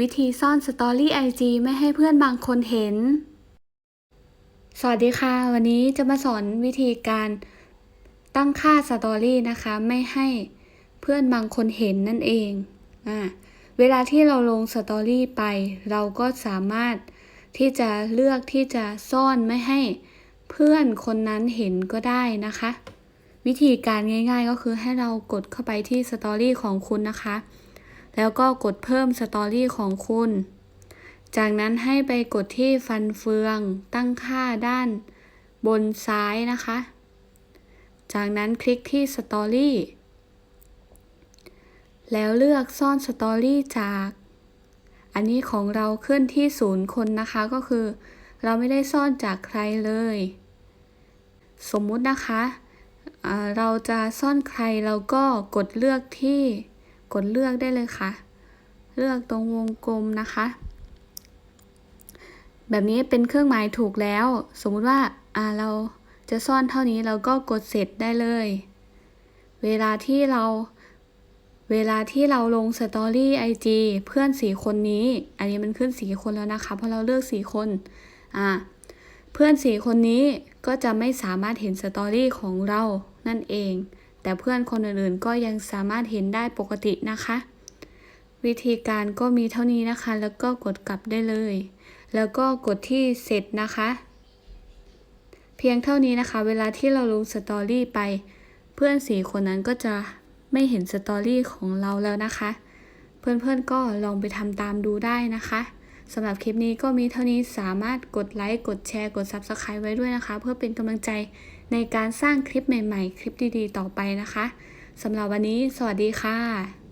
วิธีซ่อนสตอรี่ไอจีไม่ให้เพื่อนบางคนเห็น สวัสดีค่ะ วันนี้จะมาสอนวิธีการตั้งค่าสตอรี่นะคะ ไม่ให้เพื่อนบางคนเห็นนั่นเองอ่าเวลาที่เราลงสตอรี่ไป เราก็สามารถที่จะเลือกที่จะซ่อนไม่ให้เพื่อนคนนั้นเห็นก็ได้นะคะ วิธีการง่าย ๆ ก็คือให้เรากดเข้าไปที่สตอรี่ของคุณนะคะ แล้วก็กดเพิ่มสตอรี่ของคุณ จากนั้นให้ไปกดที่ฟันเฟือง ตั้งค่าด้านบนซ้ายนะคะ จากนั้นคลิกที่สตอรี่แล้วเลือกซ่อนสตอรี่จาก อันนี้ของเราขึ้นที่ศูนย์คนนะคะก็คือ เราไม่ได้ซ่อนจากใครเลย สมมุตินะคะ เราจะซ่อนใครเราก็กดเลือกที่ กดเลือกได้เลยค่ะ เลือกตรงวงกลมนะคะ แบบนี้เป็นเครื่องหมายถูกแล้ว สมมุติว่าอ่าเราจะซ่อนเท่านี้เราก็กดเสร็จได้เลย เวลาที่เราเวลาที่เราลงสตอรี่ไอจีเพื่อนสี่คนนี้ อันนี้มันขึ้นสี่คนแล้วนะคะ เพราะเราเลือกสี่คนอ่าเพื่อนสี่คนนี้ก็จะไม่สามารถเห็นสตอรี่ของเรานั่นเอง แต่เพื่อนคนอื่นๆก็ยังสามารถเห็นได้ปกตินะคะ วิธีการก็มีเท่านี้นะคะ แล้วก็กดกลับได้เลย แล้วก็กดที่เสร็จนะคะ เพียงเท่านี้นะคะ เวลาที่เราลงสตอรี่ไป เพื่อนสี่คนนั้นก็จะไม่เห็นสตอรี่ของเราแล้วนะคะ เพื่อนๆก็ลองไปทำตามดูได้นะคะ สำหรับคลิปนี้ก็มีเท่านี้สามารถกดไลค์ กดแชร์ กด Subscribe ไว้ด้วยนะคะ เพื่อเป็นกำลังใจในการสร้างคลิปใหม่ๆ คลิปดีๆ ต่อไปนะคะสำหรับวันนี้ สวัสดีค่ะ